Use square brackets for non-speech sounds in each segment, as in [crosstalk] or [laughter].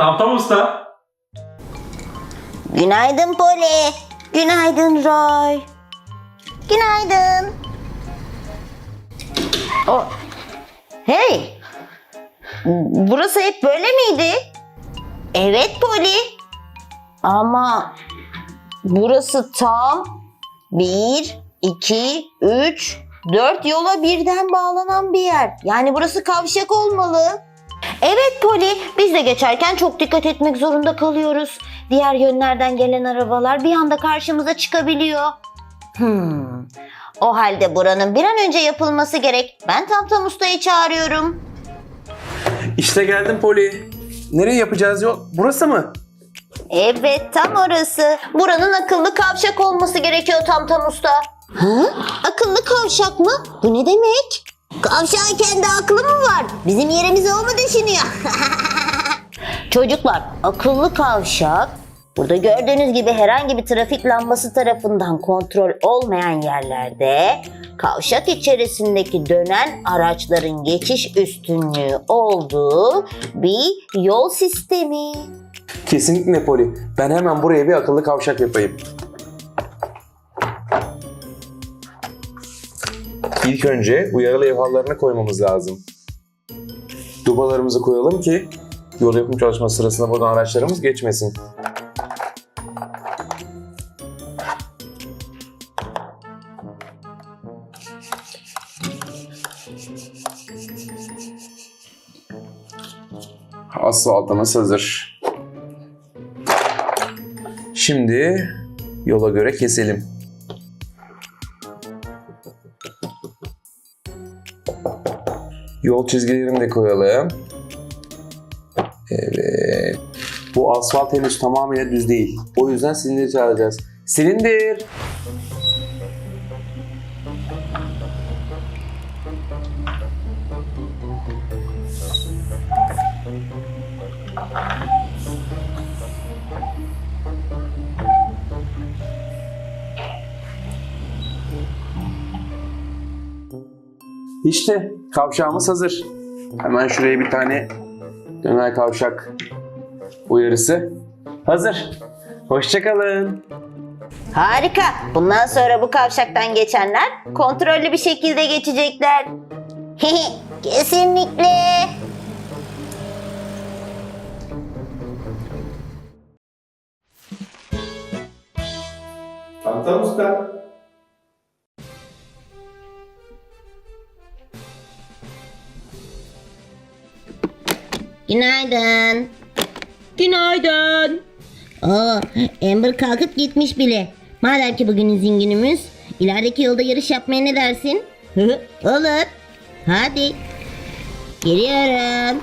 Tam tam usta. Günaydın Poli. Günaydın Roy. Günaydın. O. Hey. Burası hep böyle miydi? Evet Poli. Ama burası tam bir, iki, üç, dört yola birden bağlanan bir yer. Yani burası kavşak olmalı. Evet Poli, biz de geçerken çok dikkat etmek zorunda kalıyoruz. Diğer yönlerden gelen arabalar bir anda karşımıza çıkabiliyor. Hmm. O halde buranın bir an önce yapılması gerek. Ben Tam Tam Usta'yı çağırıyorum. İşte geldim Poli. Nereye yapacağız yol? Burası mı? Evet tam orası. Buranın akıllı kavşak olması gerekiyor Tam Tam Usta. Hı? Akıllı kavşak mı? Bu ne demek? Kavşağın kendi aklı mı var? Bizim yerimizi o mu düşünüyor? [laughs] Çocuklar akıllı kavşak burada gördüğünüz gibi herhangi bir trafik lambası tarafından kontrol olmayan yerlerde kavşak içerisindeki dönen araçların geçiş üstünlüğü olduğu bir yol sistemi. Kesinlikle Poli. Ben hemen buraya bir akıllı kavşak yapayım. İlk önce uyarı levhalarını koymamız lazım. Dubalarımızı koyalım ki yol yapım çalışması sırasında buradan araçlarımız geçmesin. Asfaltımız hazır. Şimdi yola göre keselim. Yol çizgilerini de koyalım. Evet. Bu asfalt henüz tamamıyla düz değil. O yüzden silindir çağıracağız. Silindir. İşte kavşağımız hazır. Hemen şuraya bir tane döner kavşak uyarısı. Hazır. Hoşçakalın. Harika. Bundan sonra bu kavşaktan geçenler kontrollü bir şekilde geçecekler. [laughs] Kesinlikle. Tamam usta. Günaydın. Günaydın. Oo, Amber kalkıp gitmiş bile. Madem ki bugün izin günümüz, ilerideki yolda yarış yapmaya ne dersin? Olur. Hadi. Geliyorum.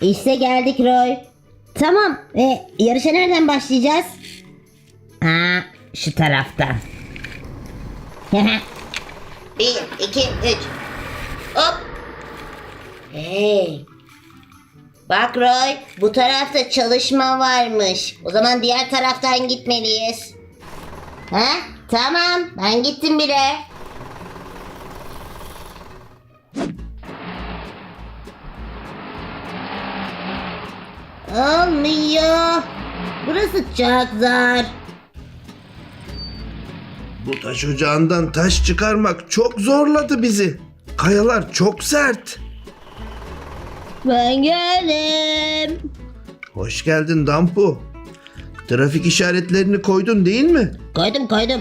İşte geldik Roy. Tamam. E, yarışa nereden başlayacağız? Ha, şu taraftan. Bir, iki, üç. Hop. Hey. Bak Roy, bu tarafta çalışma varmış. O zaman diğer taraftan gitmeliyiz. Ha? Tamam, ben gittim bile. Olmuyor. Burası çok zor. Bu taş ocağından taş çıkarmak çok zorladı bizi. Kayalar çok sert. Ben geldim. Hoş geldin Dampu. Trafik işaretlerini koydun değil mi? Koydum koydum.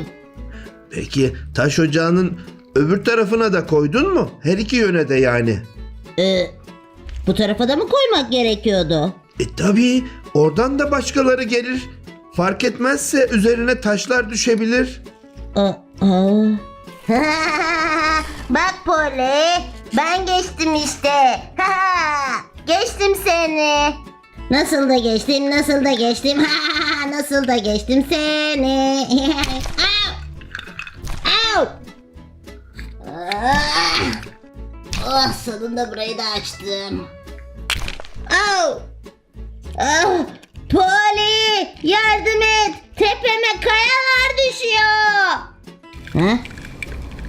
Peki taş ocağının öbür tarafına da koydun mu? Her iki yöne de yani. Ee, bu tarafa da mı koymak gerekiyordu? E tabii oradan da başkaları gelir. Fark etmezse üzerine taşlar düşebilir. [laughs] Bak Poli, ben geçtim işte. [laughs] geçtim seni. Nasıl da geçtim, nasıl da geçtim. [laughs] nasıl da geçtim seni. Au! Au! Oh, sonunda burayı da açtım. Au! Ah! Poli, yardım et. Tepeme kayalar düşüyor. Ha?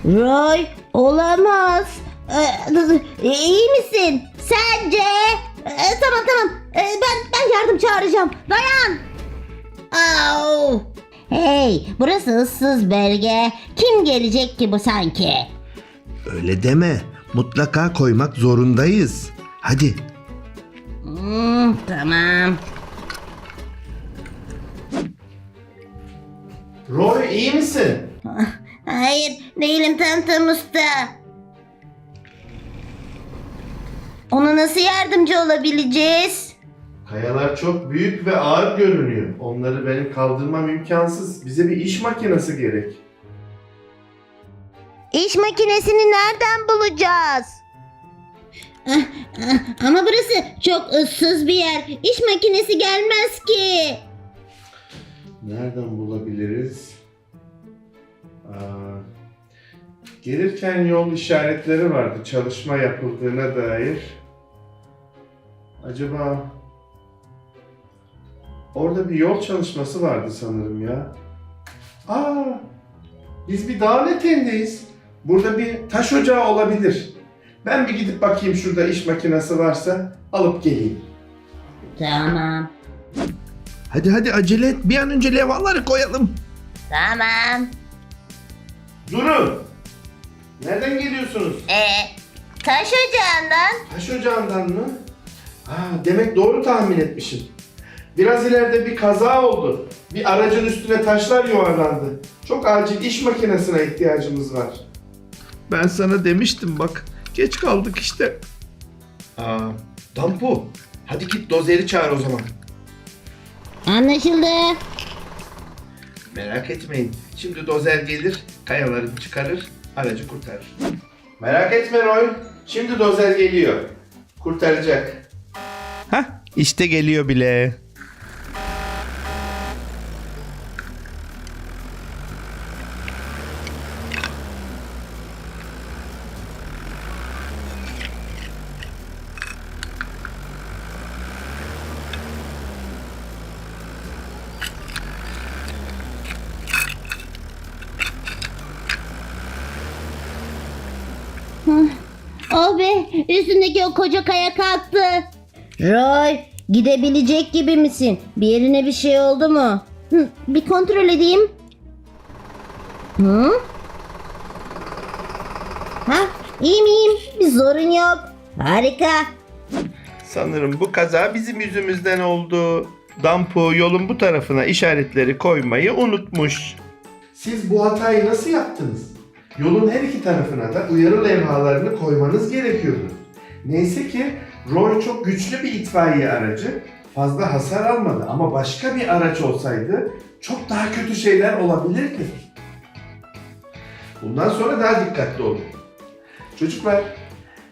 Roy olamaz. Ee, iyi misin? Sence? Ee, tamam tamam. Ee, ben ben yardım çağıracağım. Dayan. Au. Hey, burası ıssız bölge. Kim gelecek ki bu sanki? Öyle deme. Mutlaka koymak zorundayız. Hadi. Hmm, tamam. Roy iyi misin? Hayır, değilim Tantam Usta. Ona nasıl yardımcı olabileceğiz? Kayalar çok büyük ve ağır görünüyor. Onları benim kaldırmam imkansız. Bize bir iş makinesi gerek. İş makinesini nereden bulacağız? Ama burası çok ıssız bir yer. İş makinesi gelmez ki. Nereden bulabiliriz? Gelirken yol işaretleri vardı çalışma yapıldığına dair. Acaba orada bir yol çalışması vardı sanırım ya. Aa, biz bir dağın eteğindeyiz. Burada bir taş ocağı olabilir. Ben bir gidip bakayım şurada iş makinesi varsa alıp geleyim. Tamam. Hadi hadi acele et. Bir an önce levhaları koyalım. Tamam. Durun! Nereden geliyorsunuz? Ee, taş ocağından. Taş ocağından mı? Aa, demek doğru tahmin etmişim. Biraz ileride bir kaza oldu. Bir aracın üstüne taşlar yuvarlandı. Çok acil iş makinesine ihtiyacımız var. Ben sana demiştim bak. Geç kaldık işte. Aa, Dampu, hadi git dozeri çağır o zaman. Anlaşıldı. Merak etmeyin. Şimdi dozer gelir, kayaları çıkarır, aracı kurtarır. Merak etme Roy. Şimdi dozer geliyor. Kurtaracak. Hah işte geliyor bile. Oh be [laughs] üstündeki o koca kaya kalktı. Roy gidebilecek gibi misin? Bir yerine bir şey oldu mu? Hı, bir kontrol edeyim. Hı? Ha iyiyim iyiyim bir sorun yok. Harika. Sanırım bu kaza bizim yüzümüzden oldu. Dampu yolun bu tarafına işaretleri koymayı unutmuş. Siz bu hatayı nasıl yaptınız? Yolun her iki tarafına da uyarı levhalarını koymanız gerekiyordu. Neyse ki Roy çok güçlü bir itfaiye aracı. Fazla hasar almadı ama başka bir araç olsaydı çok daha kötü şeyler olabilirdi. Bundan sonra daha dikkatli olun. Çocuklar,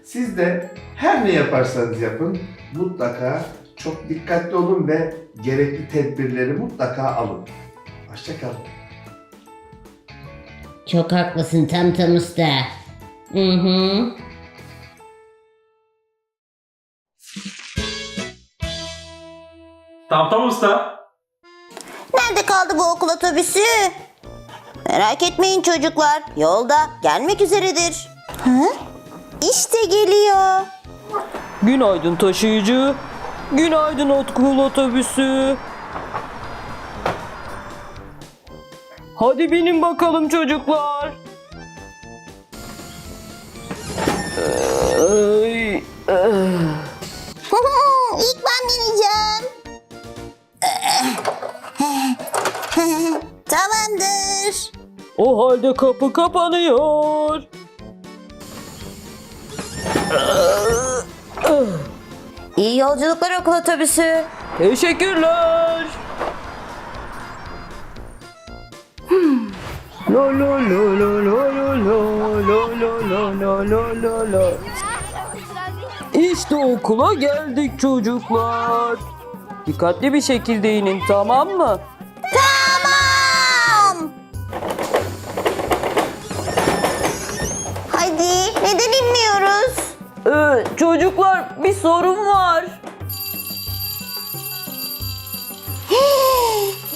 siz de her ne yaparsanız yapın mutlaka çok dikkatli olun ve gerekli tedbirleri mutlaka alın. Hoşçakalın. Çok haklısın tam tam usta. Hı hı. Tamam tamam usta. Nerede kaldı bu okul otobüsü? Merak etmeyin çocuklar. Yolda gelmek üzeredir. Ha? İşte geliyor. Günaydın taşıyıcı. Günaydın okul otobüsü. Hadi binin bakalım çocuklar. Ay, İlk ben bineceğim. [laughs] Tamamdır. o halde kapı kapanıyor. İyi yolculuklar okul otobüsü. Teşekkürler. La la la la la la la la la la la la la. İşte okula geldik çocuklar. Dikkatli bir şekilde inin tamam mı? Tamam. Hadi neden inmiyoruz? Ee, çocuklar bir sorun var.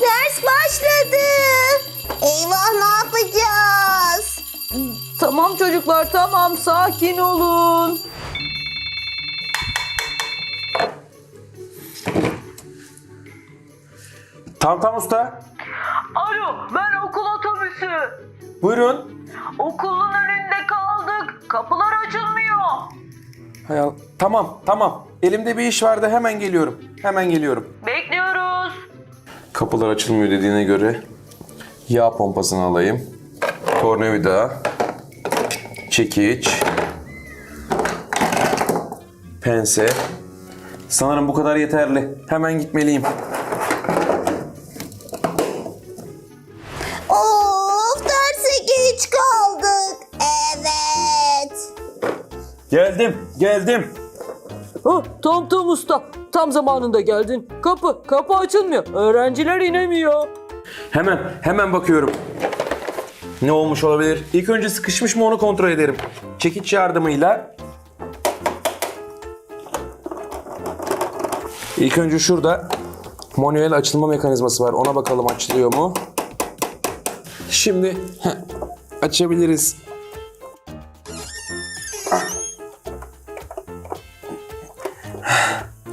Ders başladı. Eyvah ne yapacağız? Tamam çocuklar tamam sakin olun. Tam tam usta. Alo ben okul otobüsü. Buyurun. Okulun önünde kaldık. Kapılar açılmıyor. Hay Allah. Tamam tamam. Elimde bir iş vardı hemen geliyorum. Hemen geliyorum. Bekliyoruz. Kapılar açılmıyor dediğine göre yağ pompasını alayım. Tornavida, çekiç, pense. Sanırım bu kadar yeterli. Hemen gitmeliyim. Of derse geç kaldık. Evet. Geldim, geldim. Oh, tam tam usta. Tam zamanında geldin. Kapı, kapı açılmıyor. Öğrenciler inemiyor. Hemen, hemen bakıyorum. Ne olmuş olabilir? İlk önce sıkışmış mı onu kontrol ederim. Çekiç yardımıyla. İlk önce şurada manuel açılma mekanizması var. Ona bakalım açılıyor mu? Şimdi heh, açabiliriz.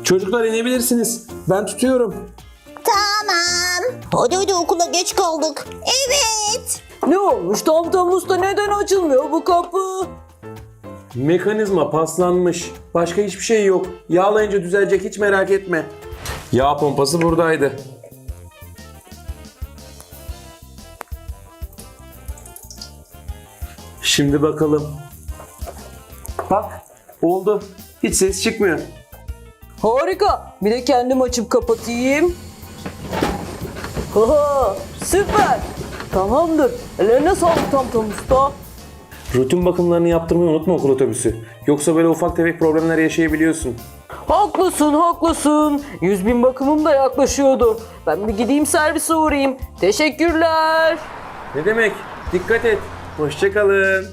Çocuklar inebilirsiniz. Ben tutuyorum. Hadi hadi okula geç kaldık. Evet. Ne olmuş tam tam usta neden açılmıyor bu kapı? Mekanizma paslanmış. Başka hiçbir şey yok. Yağlayınca düzelecek hiç merak etme. Yağ pompası buradaydı. Şimdi bakalım. Bak oldu. Hiç ses çıkmıyor. Harika. Bir de kendim açıp kapatayım. Haha, süper. Tamamdır. Ellerine sağlık tam tam usta. Rutin bakımlarını yaptırmayı unutma okul otobüsü. Yoksa böyle ufak tefek problemler yaşayabiliyorsun. Haklısın haklısın. Yüz bin bakımım da yaklaşıyordu. Ben bir gideyim servise uğrayayım. Teşekkürler. Ne demek? Dikkat et. Hoşçakalın.